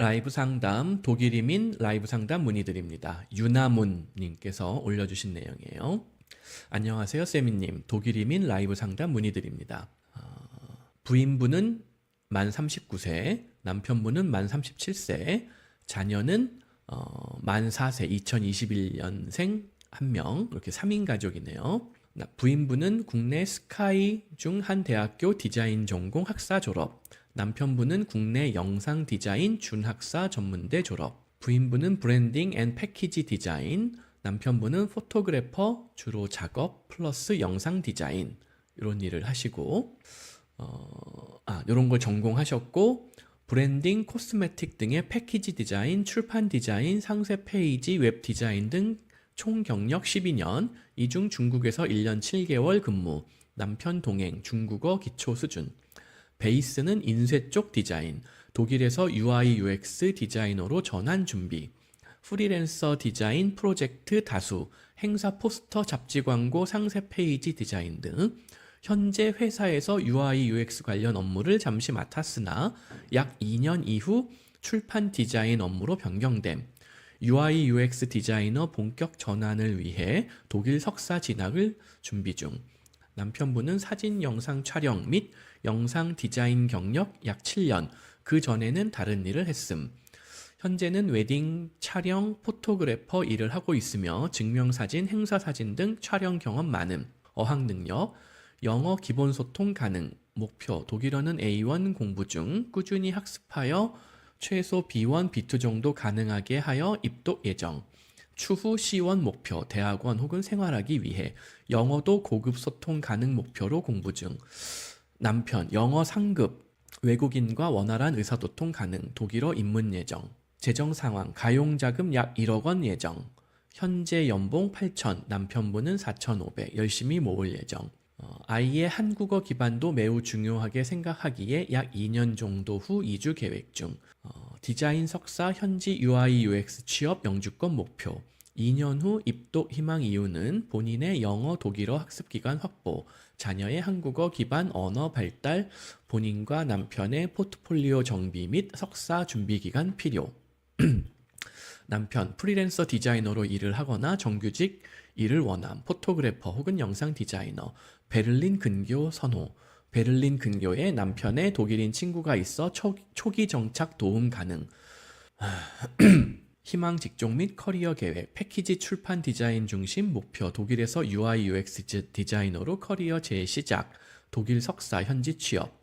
라이브 상담 독일 이민 라이브 상담 문의드립니다. 유나문 님께서 올려주신 내용이에요. 안녕하세요 세미님 독일 이민 라이브 상담 문의드립니다. 어, 부인분은 만 39세, 남편분은 만 37세, 자녀는 어, 만 4세, 2021년생 한 명, 이렇게 3인 가족이네요. 나- 부인분은 국내 스카이 중 한 대학교 디자인 전공 학사 졸업, 남편분은 국내 영상 디자인 준학사 전문대 졸업, 부인분은 브랜딩 앤 패키지 디자인, 남편분은 포토그래퍼 주로 작업 플러스 영상 디자인 이런 일을 하시고 어, 아, 이런 걸 전공하셨고 브랜딩, 코스메틱 등의 패키지 디자인, 출판 디자인, 상세 페이지, 웹 디자인 등 총 경력 12년, 이중 중국에서 1년 7개월 근무, 남편 동행, 중국어 기초 수준. 베이스는 인쇄 쪽 디자인, 독일에서 UI UX 디자이너로 전환 준비. 프리랜서 디자인 프로젝트 다수, 행사 포스터 잡지 광고 상세 페이지 디자인 등 현재 회사에서 UI UX 관련 업무를 잠시 맡았으나 약 2년 이후 출판 디자인 업무로 변경됨. UI UX 디자이너 본격 전환을 위해 독일 석사 진학을 준비 중. 남편분은 사진 영상 촬영 및 영상 디자인 경력 약 7년, 그 전에는 다른 일을 했음. 현재는 웨딩 촬영 포토그래퍼 일을 하고 있으며 증명사진, 행사사진 등 촬영 경험 많음. 어학 능력, 영어 기본 소통 가능. 목표, 독일어는 A1 공부 중 꾸준히 학습하여 최소 B1, B2 정도 가능하게 하여 입독 예정. 추후 C1 목표, 대학원 혹은 생활하기 위해 영어도 고급 소통 가능 목표로 공부 중. 남편, 영어 상급, 외국인과 원활한 의사소통 가능, 독일어 입문 예정. 재정 상황, 가용자금 약 1억 원 예정. 현재 연봉 8천, 남편분은 4,500, 열심히 모을 예정. 어, 아이의 한국어 기반도 매우 중요하게 생각하기에 약 2년 정도 후 이주 계획 중. 어, 디자인 석사 현지 UI UX 취업 영주권 목표. 2년 후 입독 희망 이유는 본인의 영어 독일어 학습 기간 확보, 자녀의 한국어 기반 언어 발달, 본인과 남편의 포트폴리오 정비 및 석사 준비 기간 필요. 남편 프리랜서 디자이너로 일을 하거나 정규직 일을 원함. 포토그래퍼 혹은 영상 디자이너. 베를린 근교 선호. 베를린 근교에 남편의 독일인 친구가 있어 초, 초기 정착 도움 가능. 희망 직종 및 커리어 계획, 패키지 출판 디자인 중심 목표, 독일에서 UI UX 디- 디자이너로 커리어 재시작, 독일 석사 현지 취업,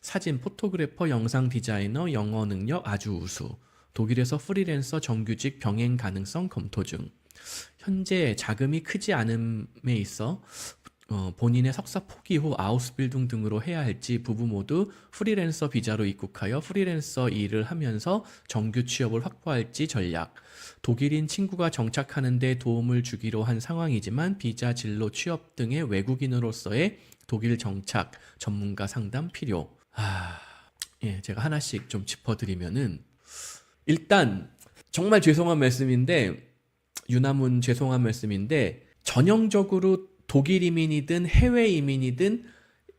사진 포토그래퍼 영상 디자이너 영어 능력 아주 우수, 독일에서 프리랜서 정규직 병행 가능성 검토 중. 현재 자금이 크지 않음에 있어 어, 본인의 석사 포기 후 아우스빌딩 등으로 해야 할지 부부 모두 프리랜서 비자로 입국하여 프리랜서 일을 하면서 정규 취업을 확보할지 전략. 독일인 친구가 정착하는 데 도움을 주기로 한 상황이지만 비자 진로 취업 등의 외국인으로서의 독일 정착 전문가 상담 필요. 아, 예, 제가 하나씩 좀 짚어드리면은 일단 정말 죄송한 말씀인데 유나문 죄송한 말씀인데 전형적으로 독일 이민이든 해외 이민이든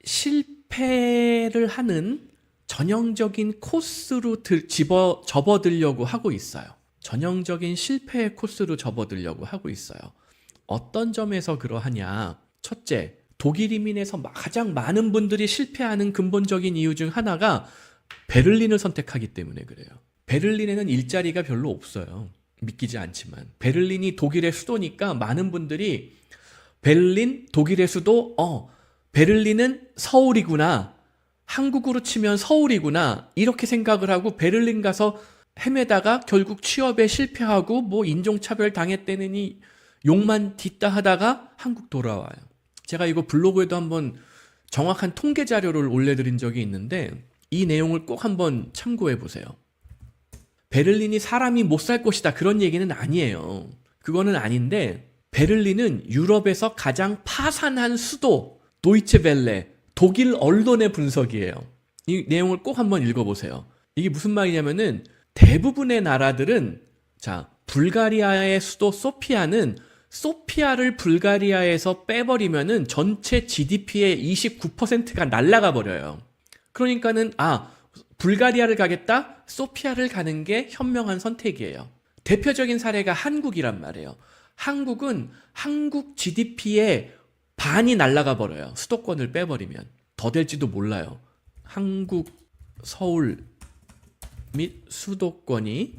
실패를 하는 전형적인 코스로 들, 집어 접어들려고 하고 있어요. 전형적인 실패의 코스로 접어들려고 하고 있어요. 어떤 점에서 그러하냐? 첫째, 독일 이민에서 가장 많은 분들이 실패하는 근본적인 이유 중 하나가 베를린을 선택하기 때문에 그래요. 베를린에는 일자리가 별로 없어요. 믿기지 않지만. 베를린이 독일의 수도니까 많은 분들이 베를린, 독일의 수도, 어, 베를린은 서울이구나. 한국으로 치면 서울이구나. 이렇게 생각을 하고 베를린 가서 헤매다가 결국 취업에 실패하고 뭐 인종차별 당했다느니 욕만 딛다 하다가 한국 돌아와요. 제가 이거 블로그에도 한번 정확한 통계 자료를 올려드린 적이 있는데 이 내용을 꼭 한번 참고해 보세요. 베를린이 사람이 못 살 곳이다 그런 얘기는 아니에요. 그거는 아닌데 베를린은 유럽에서 가장 파산한 수도 도이체벨레 독일 언론의 분석이에요. 이 내용을 꼭 한번 읽어보세요. 이게 무슨 말이냐면은 대부분의 나라들은 자 불가리아의 수도 소피아는 소피아를 불가리아에서 빼버리면은 전체 GDP의 29%가 날라가 버려요. 그러니까는 아 불가리아를 가겠다? 소피아를 가는 게 현명한 선택이에요. 대표적인 사례가 한국이란 말이에요. 한국은 한국 GDP의 반이 날아가 버려요. 수도권을 빼버리면. 더 될지도 몰라요. 한국, 서울 및 수도권이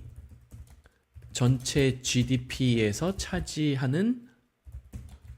전체 GDP에서 차지하는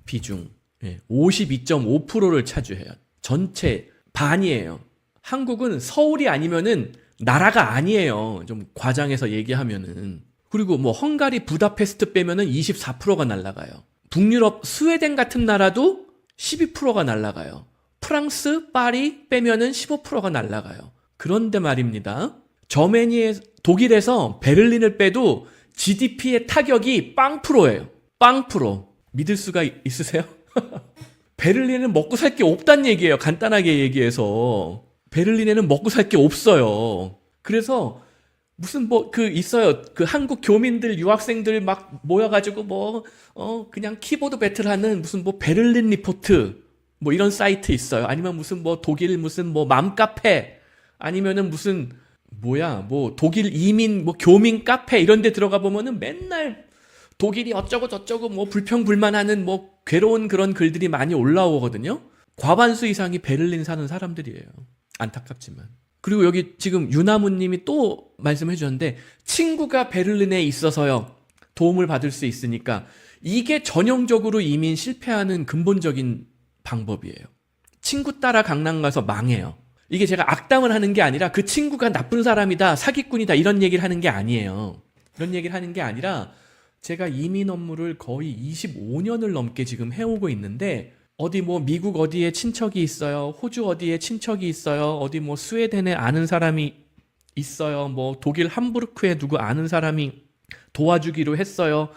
비중 예, 52.5%를 차지해요. 전체 반이에요. 한국은 서울이 아니면은 나라가 아니에요. 좀 과장해서 얘기하면은. 그리고 뭐 헝가리 부다페스트 빼면은 24%가 날라가요. 북유럽 스웨덴 같은 나라도 12%가 날라가요. 프랑스 파리 빼면은 15%가 날라가요. 그런데 말입니다. 저메니에 독일에서 베를린을 빼도 GDP의 타격이 빵 프로예요. 빵 프로. 믿을 수가 있- 있으세요? 베를린은 먹고 살 게 없단 얘기예요. 간단하게 얘기해서. 베를린에는 먹고 살 게 없어요. 그래서 무슨 뭐 그 있어요. 그 한국 교민들 유학생들 막 모여가지고 뭐 어 그냥 키보드 배틀하는 무슨 뭐 베를린 리포트 뭐 이런 사이트 있어요. 아니면 무슨 뭐 독일 무슨 뭐 맘카페 아니면은 무슨 뭐야 뭐 독일 이민 뭐 교민 카페 이런 데 들어가 보면은 맨날 독일이 어쩌고 저쩌고 뭐 불평불만하는 뭐 괴로운 그런 글들이 많이 올라오거든요. 과반수 이상이 베를린 사는 사람들이에요. 안타깝지만. 그리고 여기 지금 유나무님이 또 말씀해 주셨는데 친구가 베를린에 있어서요 도움을 받을 수 있으니까 이게 전형적으로 이민 실패하는 근본적인 방법이에요. 친구 따라 강남 가서 망해요. 이게 제가 악담을 하는 게 아니라 그 친구가 나쁜 사람이다, 사기꾼이다 이런 얘기를 하는 게 아니에요. 이런 얘기를 하는 게 아니라 제가 이민 업무를 거의 25년을 넘게 지금 해오고 있는데 어디 뭐 미국 어디에 친척이 있어요. 호주 어디에 친척이 있어요. 어디 뭐 스웨덴에 아는 사람이 있어요. 뭐 독일 함부르크에 누구 아는 사람이 도와주기로 했어요.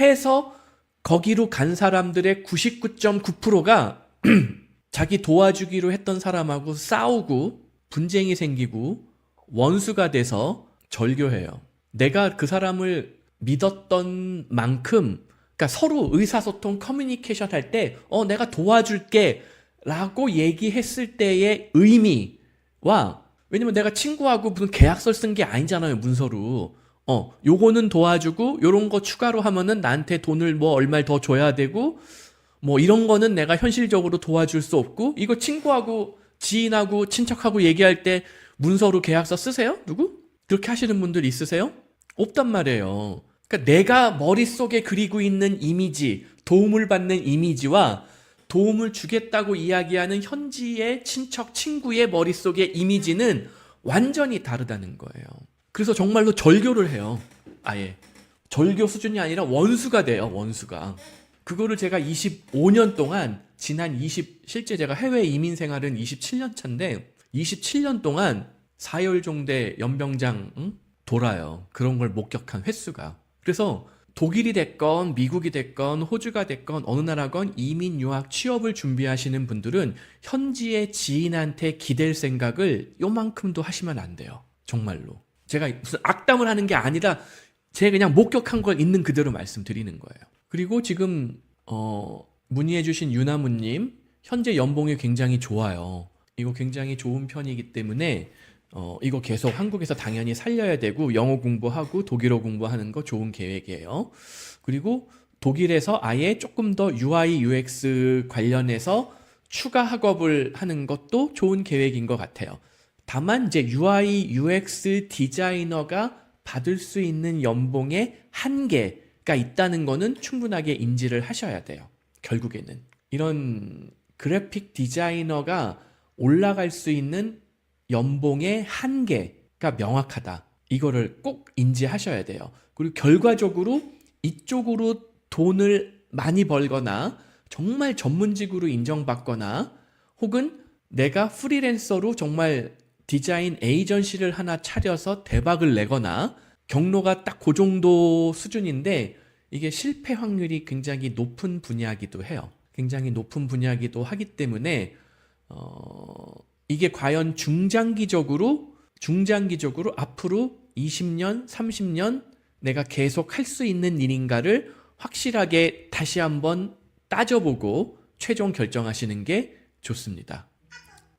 해서 거기로 간 사람들의 99.9%가 자기 도와주기로 했던 사람하고 싸우고 분쟁이 생기고 원수가 돼서 절교해요. 내가 그 사람을 믿었던 만큼 그러니까 서로 의사소통 커뮤니케이션 할 때 어 내가 도와줄게 라고 얘기했을 때의 의미와 왜냐면 내가 친구하고 무슨 계약서 쓴 게 아니잖아요 문서로 어 요거는 도와주고 요런 거 추가로 하면은 나한테 돈을 뭐 얼마를 더 줘야 되고 뭐 이런 거는 내가 현실적으로 도와줄 수 없고 이거 친구하고 지인하고 친척하고 얘기할 때 문서로 계약서 쓰세요? 누구? 그렇게 하시는 분들 있으세요? 없단 말이에요. 그러니까 내가 머릿속에 그리고 있는 이미지, 도움을 받는 이미지와 도움을 주겠다고 이야기하는 현지의 친척, 친구의 머릿속의 이미지는 완전히 다르다는 거예요. 그래서 정말로 절교를 해요. 아예. 절교 수준이 아니라 원수가 돼요, 원수가. 그거를 제가 25년 동안 지난 20 실제 제가 해외 이민 생활은 27년 차인데 27년 동안 사열종대 연병장 응? 돌아요. 그런 걸 목격한 횟수가. 그래서 독일이 됐건 미국이 됐건 호주가 됐건 어느 나라건 이민 유학 취업을 준비하시는 분들은 현지의 지인한테 기댈 생각을 요만큼도 하시면 안 돼요. 정말로. 제가 무슨 악담을 하는 게 아니라 제가 그냥 목격한 걸 있는 그대로 말씀드리는 거예요. 그리고 지금 어, 문의해 주신 유나무님 현재 연봉이 굉장히 좋아요. 이거 굉장히 좋은 편이기 때문에 어, 이거 계속 한국에서 당연히 살려야 되고 영어 공부하고 독일어 공부하는 거 좋은 계획이에요. 그리고 독일에서 아예 조금 더 UI UX 관련해서 추가 학업을 하는 것도 좋은 계획인 것 같아요. 다만 이제 UI UX 디자이너가 받을 수 있는 연봉의 한계가 있다는 거는 충분하게 인지를 하셔야 돼요. 결국에는 이런 그래픽 디자이너가 올라갈 수 있는 연봉의 한계가 명확하다. 이거를 꼭 인지하셔야 돼요. 그리고 결과적으로 이쪽으로 돈을 많이 벌거나 정말 전문직으로 인정받거나 혹은 내가 프리랜서로 정말 디자인 에이전시를 하나 차려서 대박을 내거나 경로가 딱 그 정도 수준인데 이게 실패 확률이 굉장히 높은 분야이기도 해요. 굉장히 높은 분야이기도 하기 때문에 어, 이게 과연 중장기적으로 중장기적으로 앞으로 20년, 30년 내가 계속 할 수 있는 일인가를 확실하게 다시 한번 따져보고 최종 결정하시는 게 좋습니다.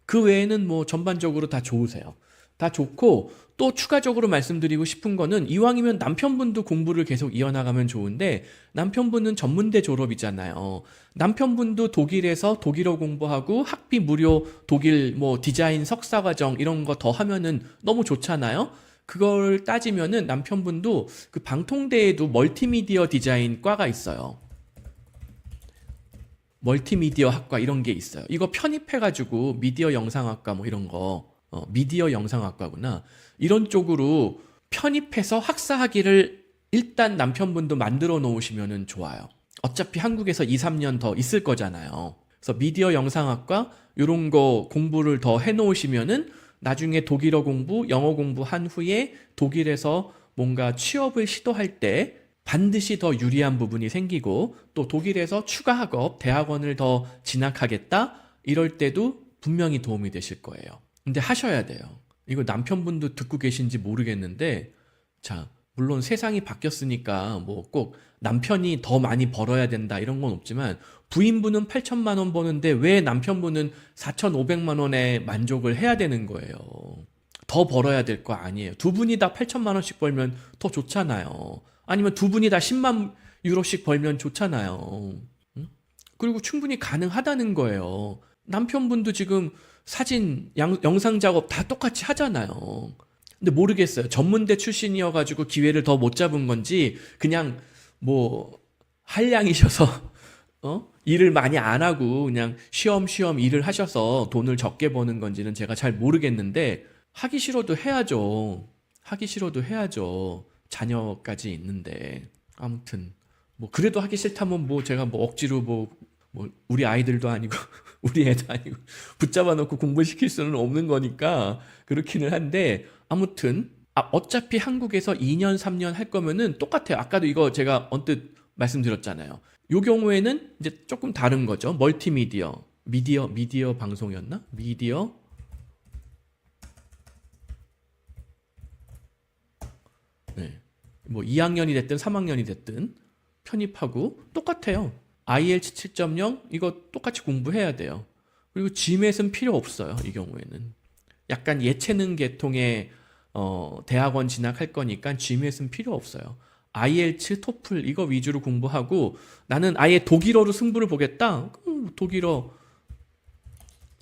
그 외에는 뭐 전반적으로 다 좋으세요. 다 좋고 또 추가적으로 말씀드리고 싶은 거는 이왕이면 남편분도 공부를 계속 이어나가면 좋은데 남편분은 전문대 졸업이잖아요. 남편분도 독일에서 독일어 공부하고 학비 무료 독일 뭐 디자인 석사 과정 이런 거 더 하면은 너무 좋잖아요. 그걸 따지면은 남편분도 그 방통대에도 멀티미디어 디자인 과가 있어요. 멀티미디어 학과 이런 게 있어요. 이거 편입해가지고 미디어 영상학과 뭐 이런 거, 어, 미디어 영상학과구나. 이런 쪽으로 편입해서 학사학위를 일단 남편분도 만들어 놓으시면 좋아요. 어차피 한국에서 2, 3년 더 있을 거잖아요. 그래서 미디어 영상학과 이런 거 공부를 더 해놓으시면은 나중에 독일어 공부, 영어 공부 한 후에 독일에서 뭔가 취업을 시도할 때 반드시 더 유리한 부분이 생기고 또 독일에서 추가 학업, 대학원을 더 진학하겠다 이럴 때도 분명히 도움이 되실 거예요. 근데 하셔야 돼요. 이거 남편분도 듣고 계신지 모르겠는데 자, 물론 세상이 바뀌었으니까 뭐 꼭 남편이 더 많이 벌어야 된다 이런 건 없지만 부인분은 8천만 원 버는데 왜 남편분은 4,500만 원에 만족을 해야 되는 거예요. 더 벌어야 될 거 아니에요. 두 분이 다 8천만 원씩 벌면 더 좋잖아요. 아니면 두 분이 다 10만 유로씩 벌면 좋잖아요. 응? 그리고 충분히 가능하다는 거예요. 남편분도 지금 사진, 양- 영상 작업 다 똑같이 하잖아요. 근데 모르겠어요. 전문대 출신이어가지고 기회를 더 못 잡은 건지, 그냥 뭐, 한량이셔서, 어? 일을 많이 안 하고 그냥 쉬엄쉬엄 일을 하셔서 돈을 적게 버는 건지는 제가 잘 모르겠는데, 하기 싫어도 해야죠. 하기 싫어도 해야죠. 자녀까지 있는데. 아무튼, 뭐, 그래도 하기 싫다면 뭐 제가 뭐 억지로 뭐, 뭐, 우리 아이들도 아니고, 우리 애도 아니고, 붙잡아 놓고 공부시킬 수는 없는 거니까, 그렇기는 한데, 아무튼, 아, 어차피 한국에서 2년, 3년 할 거면은 똑같아요. 아까도 이거 제가 언뜻 말씀드렸잖아요. 요 경우에는 이제 조금 다른 거죠. 멀티미디어. 미디어, 미디어 방송이었나? 미디어. 네. 뭐 2학년이 됐든 3학년이 됐든 편입하고 똑같아요. IELTS 7.0 이거 똑같이 공부해야 돼요. 그리고 GMAT은 필요 없어요. 이 경우에는. 약간 예체능 계통의 어, 대학원 진학할 거니까 GMAT은 필요 없어요. IELTS, 토플 이거 위주로 공부하고 나는 아예 독일어로 승부를 보겠다. 음, 독일어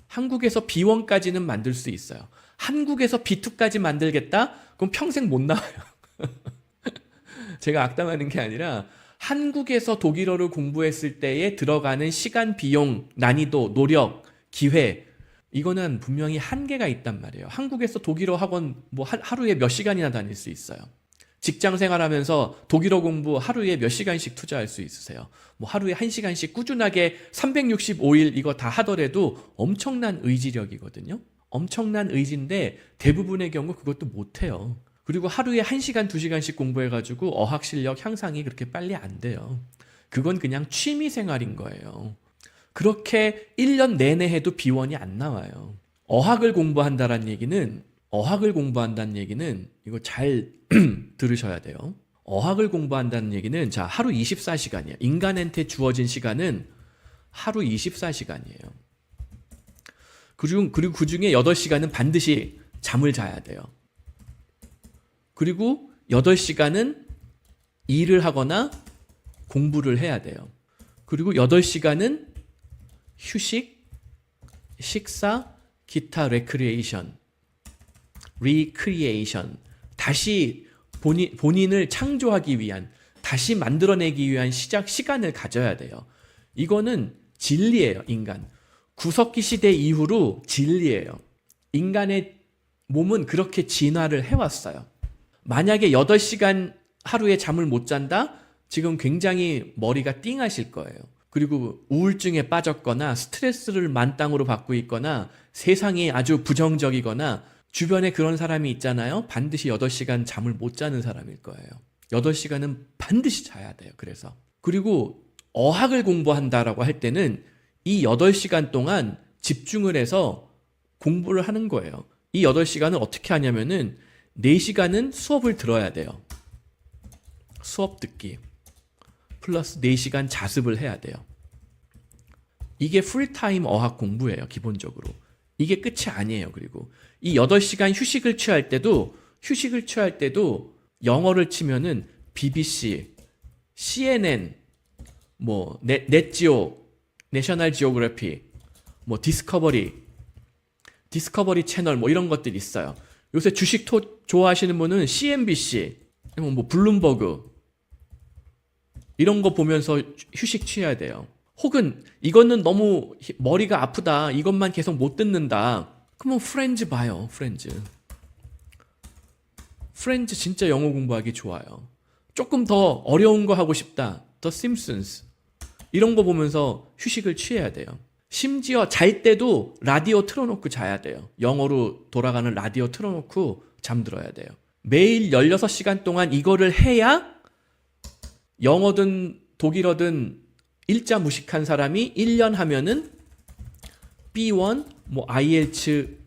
한국에서 B1까지는 만들 수 있어요. 한국에서 B2까지 만들겠다? 그럼 평생 못 나와요. 제가 악담하는 게 아니라 한국에서 독일어를 공부했을 때에 들어가는 시간, 비용, 난이도, 노력, 기회 이거는 분명히 한계가 있단 말이에요. 한국에서 독일어 학원 뭐 하- 하루에 몇 시간이나 다닐 수 있어요. 직장 생활하면서 독일어 공부 하루에 몇 시간씩 투자할 수 있으세요? 뭐 하루에 한 시간씩 꾸준하게 365일 이거 다 하더라도 엄청난 의지력이거든요. 엄청난 의지인데 대부분의 경우 그것도 못해요. 그리고 하루에 1시간, 2시간씩 공부해가지고 어학 실력 향상이 그렇게 빨리 안 돼요. 그건 그냥 취미 생활인 거예요. 그렇게 1년 내내 해도 비원이 안 나와요. 어학을 공부한다는 얘기는 어학을 공부한다는 얘기는 이거 잘 들으셔야 돼요. 어학을 공부한다는 얘기는 자, 하루 24시간이야. 인간한테 주어진 시간은 하루 24시간이에요. 그리고 그리고 그 중에 8시간은 반드시 잠을 자야 돼요. 그리고 8시간은 일을 하거나 공부를 해야 돼요. 그리고 8시간은 휴식, 식사, 기타 레크리에이션, 리크리에이션, 다시 본인, 본인을 창조하기 위한, 다시 만들어내기 위한 시작 시간을 가져야 돼요. 이거는 진리예요, 인간. 구석기 시대 이후로 진리예요. 인간의 몸은 그렇게 진화를 해왔어요. 만약에 8시간 하루에 잠을 못 잔다? 지금 굉장히 머리가 띵하실 거예요. 그리고 우울증에 빠졌거나 스트레스를 만땅으로 받고 있거나 세상이 아주 부정적이거나 주변에 그런 사람이 있잖아요. 반드시 8시간 잠을 못 자는 사람일 거예요. 8시간은 반드시 자야 돼요. 그래서. 그리고 어학을 공부한다라고 할 때는 이 8시간 동안 집중을 해서 공부를 하는 거예요. 이 8시간을 어떻게 하냐면은 4시간은 수업을 들어야 돼요. 수업 듣기. 플러스 4시간 자습을 해야 돼요. 이게 풀타임 어학 공부예요, 기본적으로. 이게 끝이 아니에요. 그리고 이 8시간 휴식을 취할 때도 휴식을 취할 때도 영어를 치면은 BBC, CNN, 뭐 넷, 넷지오, 내셔널 지오그래피, 뭐 디스커버리, 디스커버리 채널 뭐 이런 것들이 있어요. 요새 주식 토, 좋아하시는 분은 CNBC, 뭐 블룸버그 이런 거 보면서 휴식 취해야 돼요. 혹은 이거는 너무 히- 머리가 아프다. 이것만 계속 못 듣는다. 그러면 프렌즈 봐요. 프렌즈. 프렌즈 진짜 영어 공부하기 좋아요. 조금 더 어려운 거 하고 싶다. 더 심슨스. 이런 거 보면서 휴식을 취해야 돼요. 심지어 잘 때도 라디오 틀어놓고 자야 돼요. 영어로 돌아가는 라디오 틀어놓고 잠들어야 돼요. 매일 16시간 동안 이거를 해야 영어든 독일어든 일자 무식한 사람이 1년 하면은 B1, 뭐 IELTS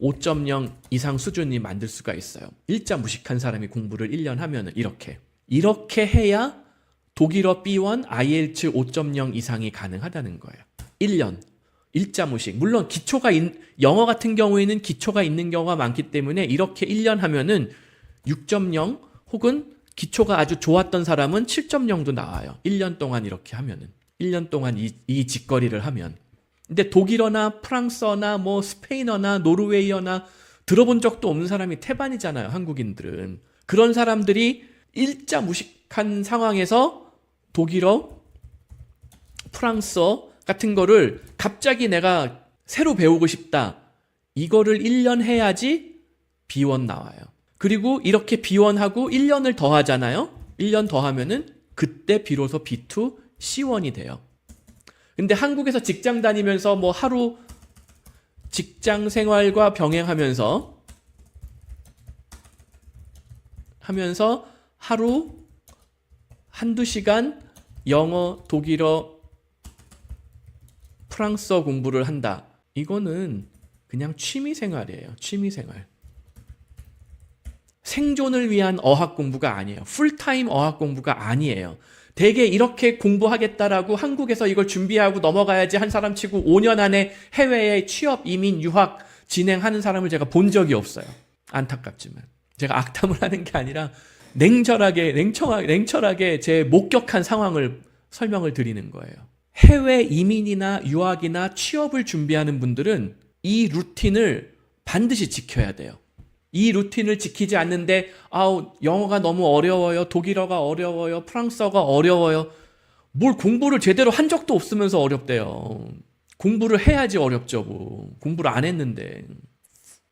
5.0 이상 수준이 만들 수가 있어요. 일자 무식한 사람이 공부를 1년 하면은 이렇게. 이렇게 해야 독일어 B1, IELTS 5.0 이상이 가능하다는 거예요. 1년. 일자 무식. 물론 기초가 있, 영어 같은 경우에는 기초가 있는 경우가 많기 때문에 이렇게 1년 하면은 6.0 혹은 기초가 아주 좋았던 사람은 7.0도 나와요. 1년 동안 이렇게 하면은. 1년 동안 이, 이 짓거리를 하면. 근데 독일어나 프랑스어나 뭐 스페인어나 노르웨이어나 들어본 적도 없는 사람이 태반이잖아요. 한국인들은. 그런 사람들이 일자 무식한 상황에서 독일어, 프랑스어 같은 거를 갑자기 내가 새로 배우고 싶다. 이거를 1년 해야지 B1 나와요. 그리고 이렇게 B1하고 1년을 더 하잖아요. 1년 더 하면은 그때 비로소 B2, C1이 돼요. 근데 한국에서 직장 다니면서 뭐 하루 직장 생활과 병행하면서 하면서 하루 한두 시간 영어, 독일어, 프랑스어 공부를 한다. 이거는 그냥 취미 생활이에요. 취미 생활. 생존을 위한 어학 공부가 아니에요. 풀타임 어학 공부가 아니에요. 대개 이렇게 공부하겠다라고 한국에서 이걸 준비하고 넘어가야지 한 사람 치고 5년 안에 해외에 취업, 이민, 유학 진행하는 사람을 제가 본 적이 없어요. 안타깝지만. 제가 악담을 하는 게 아니라 냉철하게, 냉청하게, 냉철하게 제 목격한 상황을 설명을 드리는 거예요. 해외 이민이나 유학이나 취업을 준비하는 분들은 이 루틴을 반드시 지켜야 돼요. 이 루틴을 지키지 않는데 아우 영어가 너무 어려워요. 독일어가 어려워요. 프랑스어가 어려워요. 뭘 공부를 제대로 한 적도 없으면서 어렵대요. 공부를 해야지 어렵죠. 뭐. 공부를 안 했는데.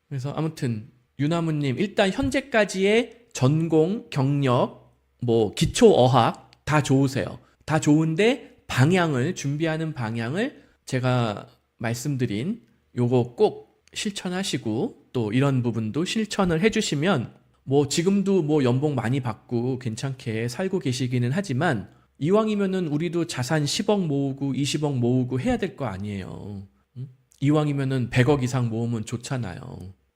그래서 아무튼 유나무님 일단 현재까지의 전공, 경력, 뭐 기초 어학 다 좋으세요. 다 좋은데 방향을 준비하는 방향을 제가 말씀드린 요거 꼭 실천하시고 또 이런 부분도 실천을 해주시면 뭐 지금도 뭐 연봉 많이 받고 괜찮게 살고 계시기는 하지만 이왕이면은 우리도 자산 10억 모으고 20억 모으고 해야 될 거 아니에요. 응? 이왕이면은 100억 이상 모으면 좋잖아요.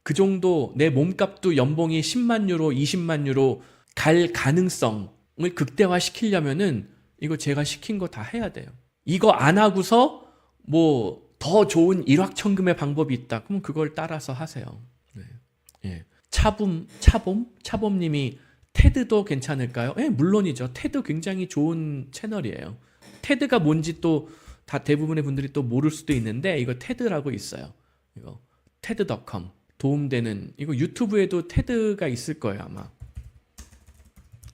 그 정도 내 몸값도 연봉이 10만 유로, 20만 유로 갈 가능성을 극대화 시키려면은 이거 제가 시킨 거 다 해야 돼요. 이거 안 하고서 뭐 더 좋은 일확천금의 방법이 있다. 그러면 그걸 따라서 하세요. 네. 예. 차붐, 차봄, 차봄님이 테드도 괜찮을까요? 예, 물론이죠. 테드 굉장히 좋은 채널이에요. 테드가 뭔지 또 다 대부분의 분들이 또 모를 수도 있는데 이거 테드라고 있어요. 이거 테드.com 도움되는 이거 유튜브에도 테드가 있을 거예요 아마.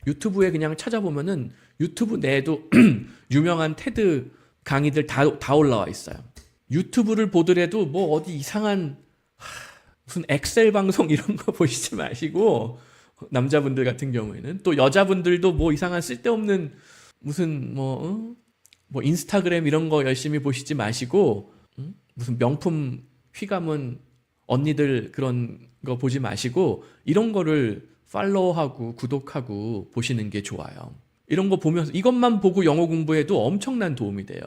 유튜브에 그냥 찾아보면은 유튜브 내에도 유명한 테드 강의들 다, 다 올라와 있어요. 유튜브를 보더라도 뭐 어디 이상한 하, 무슨 엑셀 방송 이런 거 보시지 마시고 남자분들 같은 경우에는 또 여자분들도 뭐 이상한 쓸데없는 무슨 뭐, 어? 뭐 인스타그램 이런 거 열심히 보시지 마시고 응? 무슨 명품 휘감은 언니들 그런 거 보지 마시고 이런 거를 팔로우하고 구독하고 보시는 게 좋아요. 이런 거 보면서 이것만 보고 영어 공부해도 엄청난 도움이 돼요.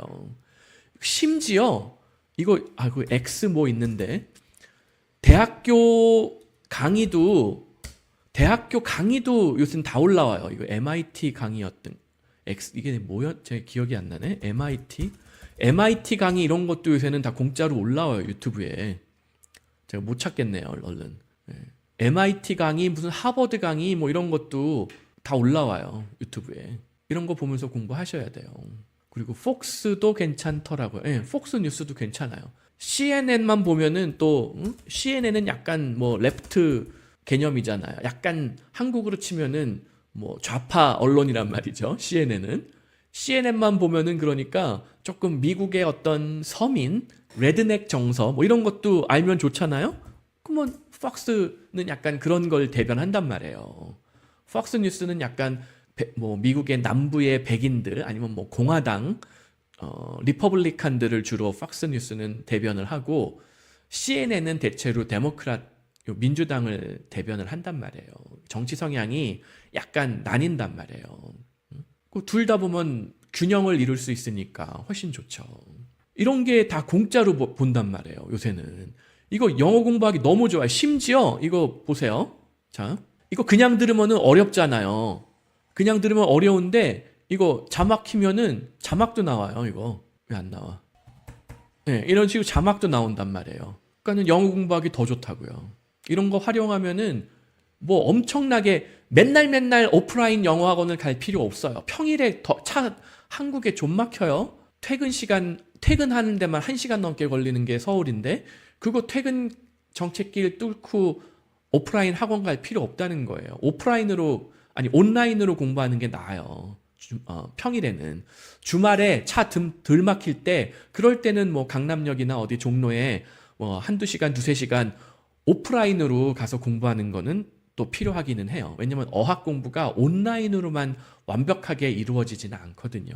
심지어 이거 아그 X 뭐 있는데 대학교 강의도 대학교 강의도 요즘 다 올라와요. 이거 MIT 강의였던 X 이게 뭐였? 제 기억이 안 나네. MIT MIT 강의 이런 것도 요새는 다 공짜로 올라와요 유튜브에. 제가 못 찾겠네요 얼른. 예. MIT 강의 무슨 하버드 강의 뭐 이런 것도 다 올라와요 유튜브에. 이런 거 보면서 공부하셔야 돼요. 그리고 폭스도 괜찮더라고요. 예, 폭스 뉴스도 괜찮아요. CNN만 보면은 또 응? CNN은 약간 뭐 레프트 개념이잖아요. 약간 한국으로 치면은 뭐 좌파 언론이란 말이죠. CNN은 CNN만 보면은 그러니까 조금 미국의 어떤 서민 레드넥 정서 뭐 이런 것도 알면 좋잖아요. 그러면 폭스는 약간 그런 걸 대변한단 말이에요. 폭스 뉴스는 약간 배- 뭐 미국의 남부의 백인들 아니면 뭐 공화당 어, 리퍼블리칸들을 주로 폭스 뉴스는 대변을 하고 CNN은 대체로 데모크랏 요 민주당을 대변을 한단 말이에요. 정치 성향이 약간 나뉜단 말이에요. 그둘다 보면 균형을 이룰 수 있으니까 훨씬 좋죠. 이런 게 다 공짜로 보- 본단 말이에요. 요새는 이거 영어 공부하기 너무 좋아요. 심지어 이거 보세요. 자, 이거 그냥 들으면은 어렵잖아요. 그냥 들으면 어려운데 이거 자막 키면은 자막도 나와요. 이거 왜 안 나와? 네, 이런 식으로 자막도 나온단 말이에요. 그러니까는 영어 공부하기 더 좋다고요. 이런 거 활용하면은 뭐 엄청나게 맨날 맨날 오프라인 영어 학원을 갈 필요 없어요. 평일에 더 차 한국에 좀 막혀요. 퇴근 시간 퇴근하는 데만 1시간 넘게 걸리는 게 서울인데 그거 퇴근 정책길 뚫고 오프라인 학원 갈 필요 없다는 거예요. 오프라인으로 아니 온라인으로 공부하는 게 나아요. 주- 어, 평일에는 주말에 차 덜 막힐 때 그럴 때는 뭐 강남역이나 어디 종로에 뭐 한두 시간 두세 시간 오프라인으로 가서 공부하는 거는 또 필요하기는 해요. 왜냐면 어학 공부가 온라인으로만 완벽하게 이루어지지는 않거든요.